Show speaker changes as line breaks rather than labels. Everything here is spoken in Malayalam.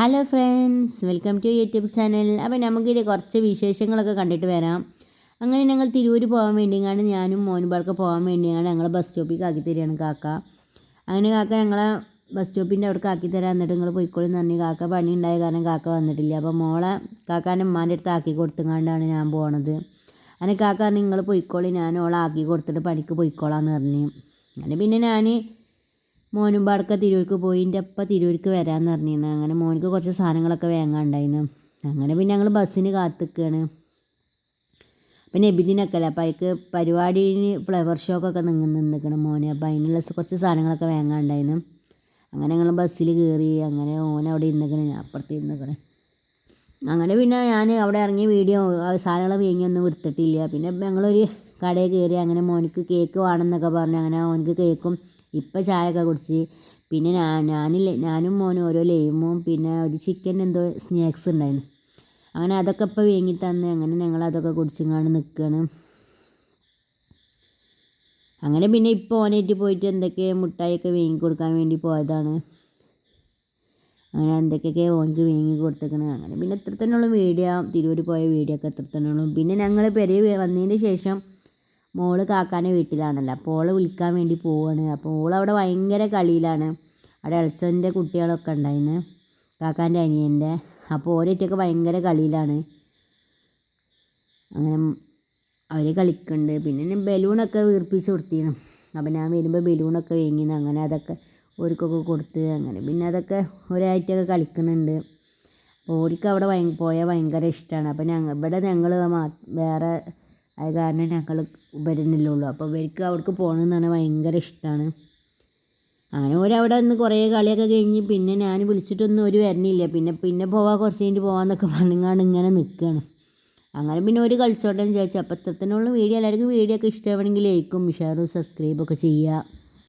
Hello friends welcome to YouTube channel അപ്പോൾ നമുക്കിത് കുറച്ച് വിശേഷങ്ങളൊക്കെ കണ്ടിട്ട് വരാം. അങ്ങനെ ഞങ്ങൾ തിരൂർ പോകാൻ വേണ്ടിയാണ് ഞാനും മോനുബാൾക്ക് പോകാൻ വേണ്ടിയാണ് ഞങ്ങൾ ബസ് സ്റ്റോപ്പിൽ ആക്കി തരികയാണ് കാക്ക. അങ്ങനെ കാക്ക ഞങ്ങളെ ബസ് സ്റ്റോപ്പിന്റെ അവിടേക്ക് ആക്കി തരാൻ എന്നിട്ട് നിങ്ങൾ പോയിക്കോളി നന്ദി കാക്ക പണി ഉണ്ടായ കാരണം കാക്ക വന്നിട്ടില്ല. അപ്പോൾ മോളെ കാക്കാന്റെ ഉമ്മാന്റെ അടുത്ത് ആക്കി കൊടുത്തുകൊണ്ടാണ് ഞാൻ പോണത്. അങ്ങനെ കാക്ക നിങ്ങൾ പോയിക്കോളി ഞാൻ ഓളെ ആക്കി കൊടുത്തിട്ട് പണിക്ക് പോയിക്കോളാന്ന് പറഞ്ഞു. അങ്ങനെ പിന്നെ ഞാൻ മോനും പാടക്ക തിരൂർക്ക് പോയി എന്റെ അപ്പ തിരൂർക്ക് വരാമെന്ന് പറഞ്ഞിരുന്നു. അങ്ങനെ മോനിക്ക് കുറച്ച് സാധനങ്ങളൊക്കെ വാങ്ങാണ്ടായിരുന്നു. അങ്ങനെ പിന്നെ ഞങ്ങൾ ബസ്സിന് കാത്തിക്കുകയാണ് അപ്പം എബിദിനൊക്കെ അല്ലേ? അപ്പോൾ അതിക്ക് പരിപാടിന് ഫ്ലവർ ഷോക്കൊക്കെ നിങ്ങൾ നിന്നിക്കണം മോനെ. അപ്പോൾ അതിനുള്ള കുറച്ച് സാധനങ്ങളൊക്കെ വാങ്ങാണ്ടായിരുന്നു. അങ്ങനെ ഞങ്ങൾ ബസ്സിൽ കയറി അങ്ങനെ ഓൻ അവിടെ ഇരുന്നിക്കണേ ഞാൻ അപ്പുറത്ത് ഇരുന്നിക്കണേ അങ്ങനെ പിന്നെ ഞാൻ അവിടെ ഇറങ്ങി വീഡിയോ സാധനങ്ങൾ വാങ്ങിയൊന്നും എടുത്തിട്ടില്ല പിന്നെ ഞങ്ങളൊരു കടയിൽ കയറി അങ്ങനെ മോനിക്ക് കേക്ക് വേണമെന്നൊക്കെ പറഞ്ഞ് അങ്ങനെ മോനിക്ക് കേക്കും ഇപ്പം ചായയൊക്കെ കുടിച്ച്. പിന്നെ ഞാൻ ഞാനും മോനും ഓരോ ലൈമും പിന്നെ ഒരു ചിക്കൻ എന്തോ സ്നാക്സ് ഉണ്ടായിരുന്നു. അങ്ങനെ അതൊക്കെ ഇപ്പം വാങ്ങി തന്ന് അങ്ങനെ ഞങ്ങൾ അതൊക്കെ കുടിച്ചിങ്ങാണ്ട് നിൽക്കുകയാണ് അങ്ങനെ പിന്നെ ഇപ്പോൾ ഓനായിട്ട് പോയിട്ട് എന്തൊക്കെ മുട്ടായിയൊക്കെ വാങ്ങി കൊടുക്കാൻ വേണ്ടി പോയതാണ്. അങ്ങനെ എന്തൊക്കെയൊക്കെ ഓനക്ക് വാങ്ങി കൊടുത്തേക്കണ്. അങ്ങനെ പിന്നെ ഇത്ര തന്നെയുള്ള വീഡിയോ. തിരൂർ പോയ വീഡിയോ ഒക്കെ ഇത്ര തന്നെയുള്ളൂ പിന്നെ ഞങ്ങൾ പെരിയ വന്നതിന് ശേഷം മോൾ കാക്കാന്റെ വീട്ടിലാണല്ലോ. അപ്പോൾ ഓളെ വിളിക്കാൻ വേണ്ടി പോവാണ്. അപ്പോൾ ഓളവിടെ ഭയങ്കര കളിയിലാണ്. അവിടെ ഇളച്ചന്റെ കുട്ടികളൊക്കെ ഉണ്ടായിരുന്നു കാക്കാന്റെ അനിയന്റെ. അപ്പോൾ ഓരോറ്റൊക്കെ ഭയങ്കര കളിയിലാണ്. അങ്ങനെ അവർ കളിക്കുന്നുണ്ട് പിന്നെ ബലൂണൊക്കെ വീർപ്പിച്ച് കൊടുത്തിരുന്നു. അപ്പം ഞാൻ വരുമ്പോൾ ബലൂണൊക്കെ വേങ്ങിന്ന് അങ്ങനെ അതൊക്കെ ഓർക്കൊക്കെ കൊടുത്ത് അങ്ങനെ. പിന്നെ അതൊക്കെ ഒരാഴ്ചയൊക്കെ കളിക്കുന്നുണ്ട് അപ്പോൾ ഓർക്ക് അവിടെ പോയാൽ ഭയങ്കര ഇഷ്ടമാണ് അപ്പോൾ ഞങ്ങൾ ഇവിടെ ഞങ്ങൾ വേറെ അത് കാരണം ഞങ്ങൾ വരുന്നില്ലുള്ളൂ അപ്പോൾ ഇവർക്ക് അവർക്ക് പോകണമെന്ന് പറഞ്ഞാൽ ഭയങ്കര ഇഷ്ടമാണ് അങ്ങനെ ഓരവിടെ നിന്ന് കുറേ കളിയൊക്കെ കഴിഞ്ഞ് പിന്നെ ഞാൻ വിളിച്ചിട്ടൊന്നും ഒരു വരണില്ല. പിന്നെ പിന്നെ പോവാം കുറച്ച് കഴിഞ്ഞിട്ട് പോവാന്നൊക്കെ പറഞ്ഞാണ് ഇങ്ങനെ നിൽക്കുകയാണ് അങ്ങനെ പിന്നെ ഒരു കളിച്ചോട്ടെ വിചാരിച്ചു. അപ്പോൾ ഇത്രത്തിനുള്ള വീഡിയോ എല്ലാവർക്കും വീഡിയോ ഒക്കെ ഇഷ്ടമാണെങ്കിൽ ലൈക്കും ഷെയറും സബ്സ്ക്രൈബൊക്കെ ചെയ്യുക.